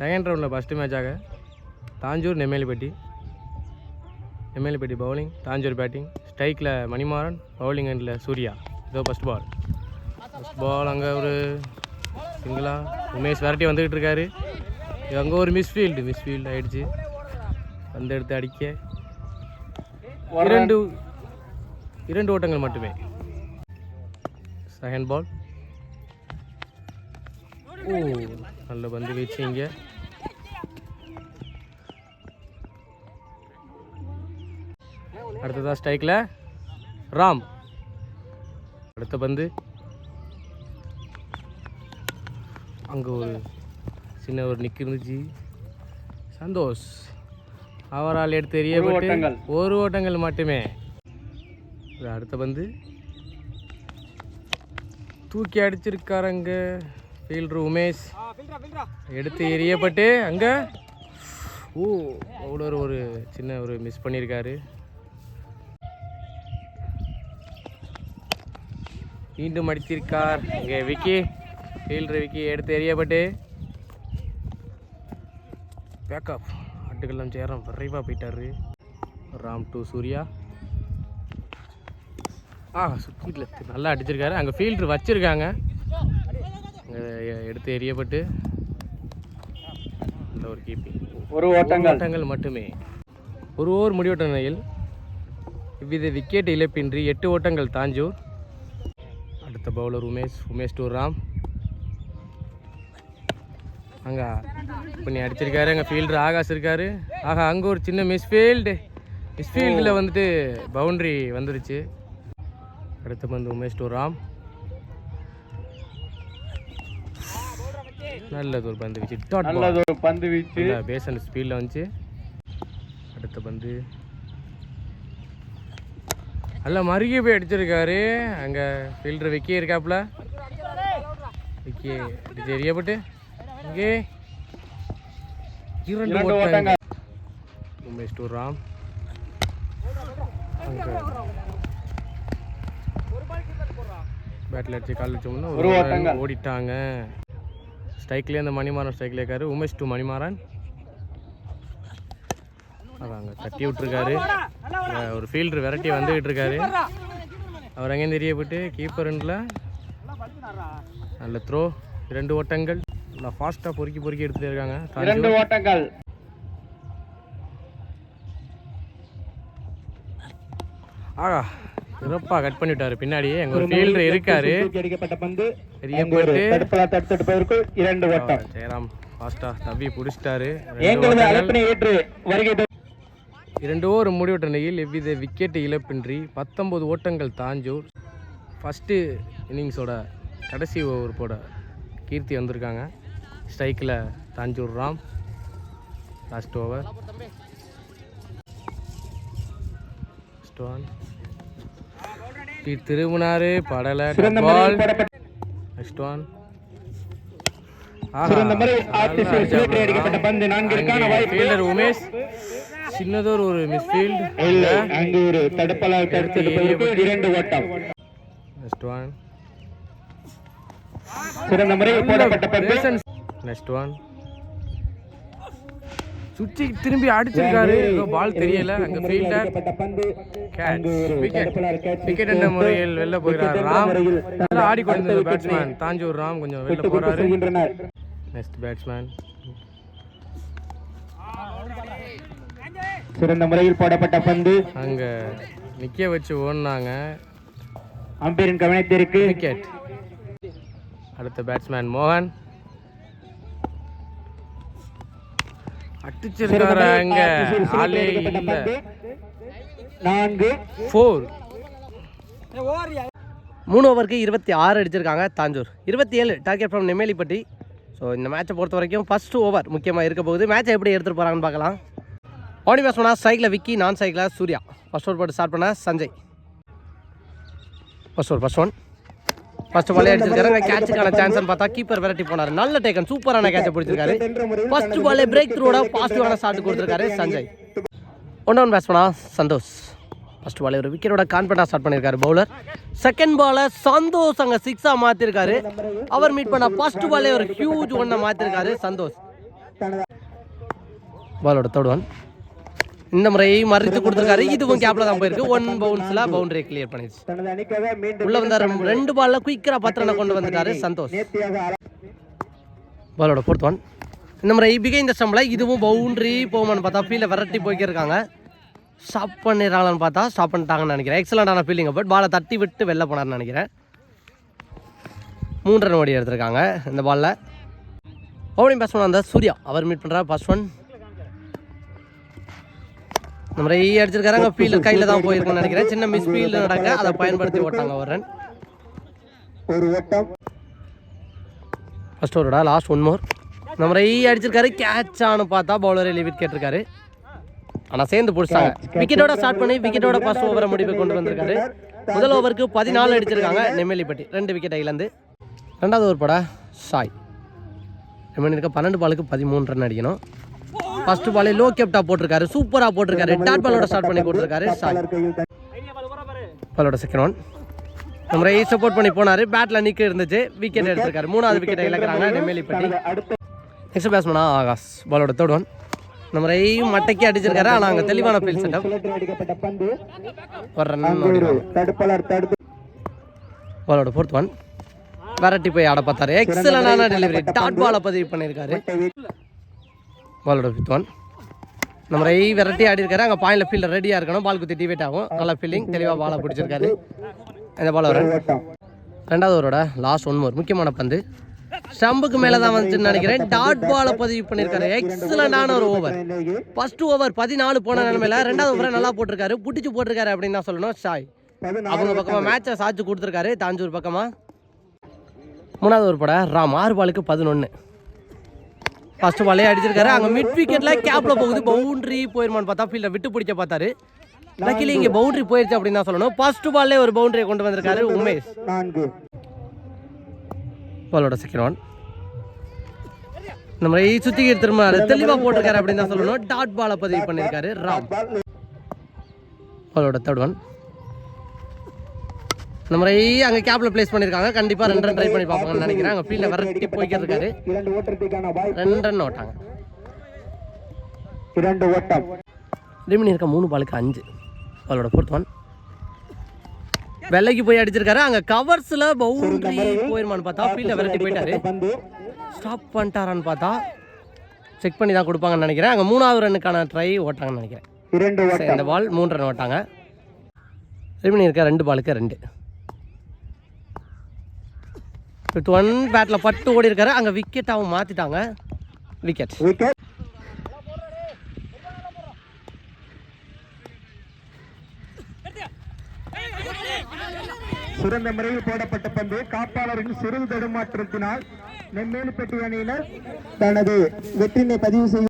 Second ரவுண்டில் first மேட்சாக Thanjur Nemmelipatti. Nemmelipatti bowling Thanjur batting ஸ்ட்ரைக்கில் மணிமாறன் பவுலிங் அண்டில் சூர்யா. இதோ ஃபஸ்ட் பால் ஃபஸ்ட் பால் அங்கே ஒரு சிங்கிளா? உமேஷ் விரட்டி வந்துக்கிட்டு இருக்காரு. அங்கே ஒரு மிஸ்ஃபீல்டு மிஸ்ஃபீல்டு ஆகிடுச்சு வந்து எடுத்து அடிக்க. இரண்டு இரண்டு ஓட்டங்கள் மட்டுமே. செகண்ட் பால் ஓ நல்ல பந்து வீச்சு இங்கே. அடுத்ததா ஸ்ட்ரைக்கில் ராம். அடுத்த பந்து அங்கே ஒரு சின்ன ஒரு நிக்கு இருந்துச்சு. சந்தோஷ். அவரால் எடுத்து எறியப்பட்டு ஒரு ஓட்டங்கள். மட்டுமே. அடுத்த பந்து தூக்கி அடிச்சிருக்காரங்க. ஃபீல்டர் உமேஷ். எடுத்து எறியப்பட்டு அங்கே. ஓ பவுலர் ஒரு சின்ன ஒரு மிஸ் பண்ணியிருக்காரு மீண்டும் அடித்திருக்கார். இங்கே விக்கி ஃபீல்டர் விக்கி எடுத்து எறியப்பட்டு பேக்கப். ஆட்டுக்கெல்லாம் சேரம் விரைவாக போயிட்டாரு. ராம் டு சூர்யா. ஆ சுற்றில நல்லா அடிச்சிருக்காரு. அங்கே ஃபீல்டர் வச்சிருக்காங்க. அங்கே எடுத்து எறியப்பட்டு இந்த ஒரு கீப்பிங் ஒரு ஓட்டங்கள். மட்டுமே. ஒரு ஓவர் முடிவட்ட நிலையில் இவ்வித விக்கெட் இழப்பின்றி எட்டு ஓட்டங்கள் தாஞ்சூர். அடுத்த பவுலர் உமேஷ் உமேஷ் டு ராம். அங்கே பண்ணி அடிச்சிருக்காரு அங்கே ஃபீல்டர் ஆகாஷ் இருக்காரு. ஆகா அங்கே ஒரு சின்ன மிஸ்ஃபீல்டு மிஸ்ஃபீல்டில் வந்துட்டு பவுண்ட்ரி வந்துருச்சு. அடுத்த பந்து உமேஷ் டு ராம். நல்லது ஒரு பந்து வச்சு. நல்லது ஒரு பந்து வீச்சு. பேசன் ஸ்பீடில் வந்துச்சு. அடுத்த பந்து நல்லா மருகி போய் அடிச்சிருக்காரு. அங்கே ஃபீல்டர் விக்கி இருக்காப்புல. விக்கி அடிச்சு எறியப்பட்டு இங்கே. இரண்டு. உமேஷ் டு ராம். அங்கே. பேட்டில் அடிச்சு கால் வச்சோம்னா ஓடிட்டாங்க. ஸ்ட்ரைக்லேயே அந்த மணிமாறன் ஸ்ட்ரைக்ல இருக்காரு. உமேஷ் டு மணிமாறன். அதாங்க தட்டி விட்டுருக்காரு. அங்க ஒரு ஃபீல்டர் விரட்டி வந்துகிட்டு இருக்காரு அவர் அங்கேயும் தெரியப்பட்டு கீப்பர்ல நல்ல த்ரோ இரண்டு ஓட்டங்கள். நல்லா ஃபாஸ்ட்டாக பொறுக்கி பொறுக்கி எடுத்துட்டு இருக்காங்க. இரண்டு. ஓட்டங்கள். ஆகா சிறப்பாக கட் பண்ணிவிட்டாரு. பின்னாடியே எங்க ஒரு ஃபீல்டர் இருக்காரு. அடிக்கப்பட்ட பந்து. தெரியப்பட்டு தடுப்பலா தடுத்தெடுப்பதற்குள் இரண்டு ஓட்டம். ஜெயராம் ஃபாஸ்ட்டாக தவி பிடிச்சிட்டாரு. ரெண்டு எங்களது ஓட்டங்கள். அழைப்பினை ஏற்று வருகை தரு- இரண்டு ஓவர் முடிவற்ற நிலையில் எவ்வித விக்கெட் இழப்பின்றி பத்தொன்பது ஓட்டங்கள் தாஞ்சூர். ஃபஸ்ட்டு இன்னிங்ஸோட கடைசி ஓவர் போட கீர்த்தி வந்திருக்காங்க. ஸ்ட்ரைக்கில் தாஞ்சூர் ராம். லாஸ்ட் ஓவர் திரும்பினாரு. படலை. Ball next one Umesh. சின்னதொரு ஒரு மிஸ்ஃபீல்டு இல்லை அங்கு ஒரு தடுப்பலால் தடுத்தெடுப்பதற்குள் இரண்டு ஓட்டம் நெக்ஸ்ட் ஒன் சிறந்த முறையில் போடப்பட்ட பந்து. நெக்ஸ்ட் ஒன் சுற்றி திரும்பி அடிச்சிருக்காரு பால் தெரியல. அங்க ஃபீல்டர் விக்கெட். விக்கெட் என்ற முறையில் வெளில போகிறார் ராம். ஆடிக்கொண்டிருந்த அடுத்த பேட்ஸ்மேன் தாஞ்சூர் ராம் கொஞ்சம் வெளில போறாரு. நெக்ஸ்ட் பேட்ஸ்மேன் சிறந்த முறையில் போடப்பட்ட பந்து. அங்க நிக்க வச்சு ஓடினாங்க. அம்பீரின் கவனத்திற்கு விக்கெட் அடுத்த பேட்ஸ்மேன் மோகன். அடிச்சிருக்காரு அங்க. ஆளே இல்ல. நான்கு. ஃபோர் மூணு ஓவருக்கு இருபத்தி ஆறு அடிச்சிருக்காங்க தாஞ்சூர். இருபத்தி ஏழு டார்கெட் ஃப்ரம் நெம்மேலிப்பட்டி. ஸோ இந்த மேட்சை பொறுத்த வரைக்கும் ஃபர்ஸ்ட் ஓவர் முக்கியமாக இருக்க போகுது. மேட்சை எப்படி எடுத்துகிட்டு போகிறாங்கன்னு பார்க்கலாம். ஓடி பேஸ் பண்ணால் சைக்கிளில் விக்கி நான் சைக்கிளில் சூர்யா. ஃபர்ஸ்ட் ஓவர் போட்டு ஸ்டார்ட் பண்ண Sanjay. First over first one first பாலே அடிச்சிருக்காரு கேட்சுக்கான சான்ஸ்னு பார்த்தா கீப்பர் விரட்டி போனார். நல்ல டேக்கன் சூப்பரான கேட்சை பிடிச்சிருக்காரு. ஃபர்ஸ்ட் பாலே பிரேக் த்ரூவோட பாசிட்டிவான ஸ்டார்ட் கொடுத்துருக்காரு சஞ்சய். ஒன் டவுன் பேட்ஸ் பண்ணா சந்தோஷ். ஃபர்ஸ்ட் பால் ஒரு விக்கெட்டோட கான்ஃபிடண்டாக ஸ்டார்ட் பண்ணியிருக்காரு பவுலர் செகண்ட் பாலை சந்தோஷ் அங்கே சிக்ஸாக மாற்றிருக்காரு அவர் மீட் பண்ண ஃபர்ஸ்ட் பாலே ஒரு ஹியூஜ் ஒன்னை மாற்றிருக்காரு சந்தோஷ். பாலோட தேர்ட் ஒன் இந்த முறை மறித்து கொடுத்துருக்காரு. இதுவும் கேப்ல தான் போயிருக்கு. ஒன் பவுன்ஸ்ல பவுண்டரி கிளியர் பண்ணிடுச்சு. உள்ள வந்தாரு. ரெண்டு பால்ல குயிக்கரா பத்து ரன் கொண்டு வந்துட்டாரு சந்தோஷ். பாலோட ஃபோர்த் ஒன் இந்த முறை பிகை இந்த ஸ்டம்பில் இதுவும் பவுண்டரி போகுமான்னு பார்த்தா ஃபீல்டில் விரட்டி போய்க்கிருக்காங்க. ஸ்டாப் பண்ணிடுறாங்களான்னு பார்த்தா ஸ்டாப் பண்ணிட்டாங்கன்னு நினைக்கிறேன். எக்ஸலண்டான ஃபீலிங் பட் பாலை தட்டி விட்டு வெளில போனார்னு நினைக்கிறேன். மூன்று ரன் ஓடி எடுத்திருக்காங்க இந்த பாலில் பவுலிங் பேட்ஸ்மேன் வந்த சூர்யா. அவர் மீட் பண்ணுறாரு ஃபர்ஸ்ட் ஒன் முறை அடிச்சிருக்காங்க. ஃபீல்டு கையில் தான் போயிருக்குன்னு நினைக்கிறேன். சின்ன மிஸ் ஃபீல்டு நடக்க அதை பயன்படுத்தி ஓட்டாங்க ஒரு ரன் ஒரு ஓட்டம் ஃபர்ஸ்ட் ஓவரோட லாஸ்ட் ஒன் மோர் நம்ம ரை அடிச்சிருக்காரு. கேட்ச் ஆனு பார்த்தா பவுலர் விக்கெட் கேட்டிருக்காரு. ஆனால் சேர்ந்து பிடிச்சாங்க விக்கெட்டோட ஸ்டார்ட் பண்ணி விக்கெட்டோட ஃபர்ஸ்ட் ஓவரை முடிவு கொண்டு வந்திருக்காரு. முதல் ஓவருக்கு பதினாலு அடிச்சிருக்காங்க. நெம்மேலிப்பட்டி. ரெண்டு விக்கெட் இழந்து ரெண்டாவது ஓவர் போட சாய். நெம்மேலி இருக்க பன்னெண்டு பாலுக்கு பதிமூணு ரன் அடிக்கணும். ஃபர்ஸ்ட் பாலே லோ கேப்டா போட்டிருக்காரு. சூப்பராக போட்டிருக்காரு. டாட் பாலோட ஸ்டார்ட் பண்ணி போட்டிருக்காரு சாய் பாலோட செகண்ட் ஒன் நம்ம ரை சப்போர்ட் பண்ணி போனாரு. பேட்ல நிக்க இருந்துச்சு. விக்கெட் எடுத்திருக்காரு. மூணாவது விக்கெட் இழக்கிறாங்க. நெம்மேலிப்பட்டி தனது நெக்ஸ்ட் பேட்ஸ்மனா ஆகாஷ். பாலோட தேர்ட் ஒன் நம்ம ரை மட்டைக்கு அடிச்சிருக்காரு. ஆனால் அங்கே தெளிவான ஃபீல் செட்டப் சுழற்றி ஒரு ரன் தடுப்பாளர் தடுத்து பாலோட ஃபோர்த் ஒன் வெரைட்டி போய் ஆட பார்த்தாரு. எக்ஸலண்டான டெலிவரி டாட் பாலை பதிவு பண்ணியிருக்காரு. பாலோட ஃபிஃப்த் ஒன் நம்ம ரை வெரைட்டி ஆடி இருக்காரு. அங்கே பாயிண்ட்ல ஃபீல்டர் ரெடியாக இருக்கணும். பால் குத்தி டிவேட் ஆகும். நல்லா ஃபீல்டிங் தெளிவாக பாலை பிடிச்சிருக்காரு. இந்த பால் வர ரெண்டாவது ஓவரோட லாஸ்ட் ஒன் ஒரு முக்கியமான பந்து. ஸ்டம்புக்கு மேலே தான் வந்துச்சுன்னு நினைக்கிறேன். டாட் பாலை பதிவு பண்ணியிருக்காரு. எக்ஸலண்டான ஒரு ஓவர் ஃபர்ஸ்ட் ஓவர் பதினாலு போன நிலமையில ரெண்டாவது ஓவரை நல்லா போட்டிருக்காரு. புடிச்சு போட்டிருக்காரு அப்படின்னு தான் சொல்லணும். ஷாய் அவங்க பக்கமா மேட்சை சாச்சு கொடுத்துருக்காரு. தாஞ்சூர் பக்கமா. மூணாவது ஒரு படம் ராம். ஆறு பாலுக்கு பதினொன்று ஃபர்ஸ்ட் பாலே அடிச்சிருக்காரு? அங்கே மிட் விக்கெட்ல கேப்ல போகுது. பவுண்டரி போயிருமான்னு பார்த்தா ஃபீல்டை விட்டு பிடிக்க பார்த்தாரு. லக்கிலி இங்கே பவுண்டரி போயிருச்சு அப்படின்னு தான் சொல்லணும். ஃபர்ஸ்ட் பால்லே ஒரு பவுண்டரியை கொண்டு வந்திருக்காரு உமேஷ். பாலோட செகண்ட் ஒன் நம்ம சுத்தி திரும்ப தெளிவா போட்டிருக்காரு அப்படின்னு தான் சொல்லணும். டாட் பாலை பதிவு பண்ணியிருக்காரு ராம். பாலோட தேர்ட் ஒன் நம்ம அங்க கேப்ல பிளேஸ் பண்ணிருக்காங்க. கண்டிப்பா ரெண்டு ரன் ட்ரை பண்ணி பார்ப்பாங்கன்னு நினைக்கிறேன். அங்க ஃபீல்ட்ல விரட்டி போய்க்கிட்டு இருக்காரு ரெண்டு ரன் ஓட்டாங்க. இரண்டு ஓட்டம். ரிமினி இருக்க மூணு பாலுக்கு அஞ்சு. பாலோட ஃபோர்த் ஒன் வெள்ளைக்கு போய் அடிச்சிருக்காரு. அங்க கவர்ஸ்ல பவுண்டரி போயிருமான்னு பார்த்தா ஃபீல்ட விரட்டி போயிட்டாரு. ஸ்டாப் பண்ணிட்டாரான்னு பார்த்தா செக் பண்ணி தான் கொடுப்பாங்கன்னு நினைக்கிறேன். அங்கே மூணாவது ரன்னுக்கான ட்ரை ஓட்டாங்கன்னு நினைக்கிறேன். இரண்டு இந்த பால் மூணு ரன் ஓட்டாங்க. ரிமினி இருக்க ரெண்டு பாலுக்கு ரெண்டு. ஃபிஃப்த் ஒன் பேட்டில் பட்டு ஓடி இருக்காரு. அங்கே விக்கெட்டாகவும் மாற்றிட்டாங்க விக்கெட் விக்கெட் சிறந்த முறையில் போடப்பட்ட பந்து. காப்பாளரின் சிறு தடுமாற்றத்தினால் நெம்மேலிப்பட்டி அணியினர் தனது வெற்றினை பதிவு செய்ய